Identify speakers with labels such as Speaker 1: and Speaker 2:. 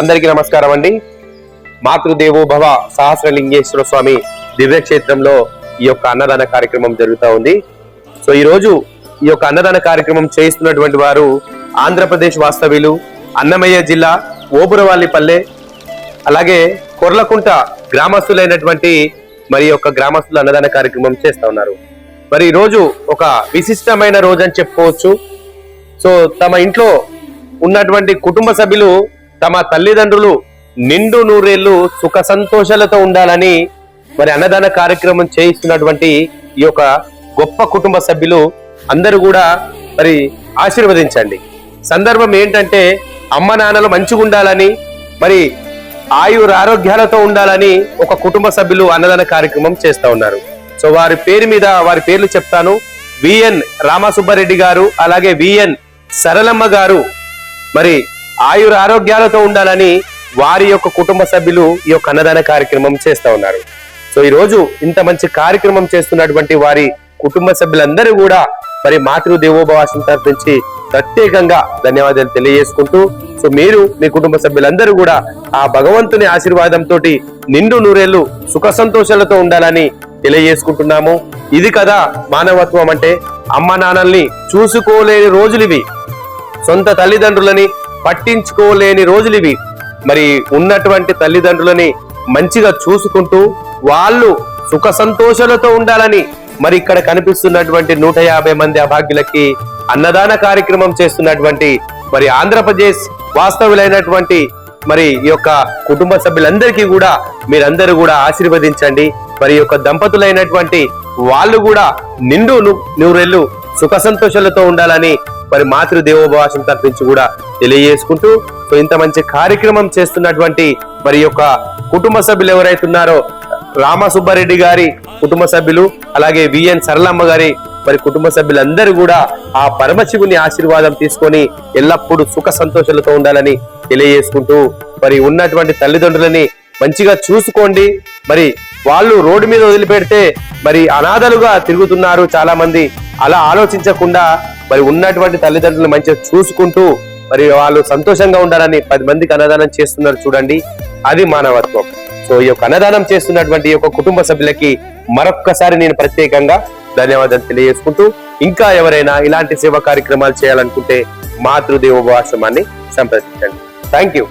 Speaker 1: అందరికీ నమస్కారం అండి. మాతృదేవో భవ సహస్రలింగేశ్వర స్వామి దివ్యక్షేత్రంలో ఈ యొక్క అన్నదాన కార్యక్రమం జరుగుతూ ఉంది. సో ఈ రోజు ఈ యొక్క అన్నదాన కార్యక్రమం చేయిస్తున్నటువంటి వారు ఆంధ్రప్రదేశ్ వాస్తవ్యులు అన్నమయ్య జిల్లా ఓపురవాల్లిపల్లె అలాగే కొర్లకుంట గ్రామస్తులైనటువంటి మరి యొక్క గ్రామస్తులు అన్నదాన కార్యక్రమం చేస్తూ ఉన్నారు. మరి ఈ రోజు ఒక విశిష్టమైన రోజు అని చెప్పుకోవచ్చు. సో తమ ఇంట్లో ఉన్నటువంటి కుటుంబ సభ్యులు తమ తల్లిదండ్రులు నిండు నూరేళ్ళు సుఖ సంతోషాలతో ఉండాలని మరి అన్నదాన కార్యక్రమం చేయిస్తున్నటువంటి ఈ యొక్క గొప్ప కుటుంబ సభ్యులు అందరూ కూడా మరి ఆశీర్వదించండి. సందర్భం ఏంటంటే అమ్మ నాన్నలు మంచిగా ఉండాలని మరి ఆయుర ఆరోగ్యాలతో ఉండాలని ఒక కుటుంబ సభ్యులు అన్నదాన కార్యక్రమం చేస్తూ ఉన్నారు. సో వారి పేరు మీద వారి పేర్లు చెప్తాను. విఎన్ రామసుబ్బారెడ్డి గారు అలాగే విఎన్ సరళమ్మ గారు మరి ఆయుర ఆరోగ్యాలతో ఉండాలని వారి యొక్క కుటుంబ సభ్యులు ఈ యొక్క అన్నదాన కార్యక్రమం చేస్తా ఉన్నారు. సో ఈ రోజు ఇంత మంచి కార్యక్రమం చేస్తున్నటువంటి వారి కుటుంబ సభ్యులందరూ కూడా మరి మాతృ దేవోభవాసం తరఫించి ప్రత్యేకంగా ధన్యవాదాలు తెలియజేసుకుంటూ సో మీరు మీ కుటుంబ సభ్యులందరూ కూడా ఆ భగవంతుని ఆశీర్వాదంతో నిండు నూరేళ్ళు సుఖ సంతోషాలతో ఉండాలని తెలియజేసుకుంటున్నాము. ఇది కదా మానవత్వం అంటే అమ్మ నాన్నల్ని చూసుకోలేని రోజులు ఇవి. సొంత తల్లిదండ్రులని పట్టించుకోలేని రోజులు ఇవి. మరి ఉన్నటువంటి తల్లిదండ్రులని మంచిగా చూసుకుంటూ వాళ్ళు సుఖ సంతోషాలతో ఉండాలని మరి ఇక్కడ కనిపిస్తున్నటువంటి నూట యాభై మంది అభాగ్యులకి అన్నదాన కార్యక్రమం చేస్తున్నటువంటి మరి ఆంధ్రప్రదేశ్ వాస్తవులైనటువంటి మరి ఈ యొక్క కుటుంబ సభ్యులందరికీ కూడా మీరందరూ కూడా ఆశీర్వదించండి. మరి యొక్క దంపతులైనటువంటి వాళ్ళు కూడా నిండు ను- సుఖ సంతోషాలతో ఉండాలని మరి మాతృ దేవోభాషం తప్పించి కూడా తెలియజేసుకుంటూ సో ఇంత మంచి కార్యక్రమం చేస్తున్నటువంటి మరి యొక్క కుటుంబ సభ్యులు ఎవరైతే ఉన్నారో రామసుబ్బారెడ్డి గారి కుటుంబ సభ్యులు అలాగే విఎన్ సరళమ్మ గారి మరి కుటుంబ సభ్యులందరూ కూడా ఆ పరమశివుని ఆశీర్వాదం తీసుకొని ఎల్లప్పుడూ సుఖ సంతోషాలతో ఉండాలని తెలియజేసుకుంటూ మరి ఉన్నటువంటి తల్లిదండ్రులని మంచిగా చూసుకోండి. మరి వాళ్ళు రోడ్డు మీద వదిలిపెడితే మరి అనాథలుగా తిరుగుతున్నారు చాలా మంది అలా ఆలోచించకుండా మరి ఉన్నటువంటి తల్లిదండ్రులు మంచిగా చూసుకుంటూ మరి వాళ్ళు సంతోషంగా ఉండాలని పది మందికి అన్నదానం చేస్తున్నారు చూడండి. అది మానవత్వం. సో ఈ యొక్క అన్నదానం చేస్తున్నటువంటి ఈ యొక్క కుటుంబ సభ్యులకి మరొక్కసారి నేను ప్రత్యేకంగా ధన్యవాదాలు తెలియజేసుకుంటూ ఇంకా ఎవరైనా ఇలాంటి సేవా కార్యక్రమాలు చేయాలనుకుంటే మాతృదేవోపవాసమాన్ని సంప్రదించండి. Thank you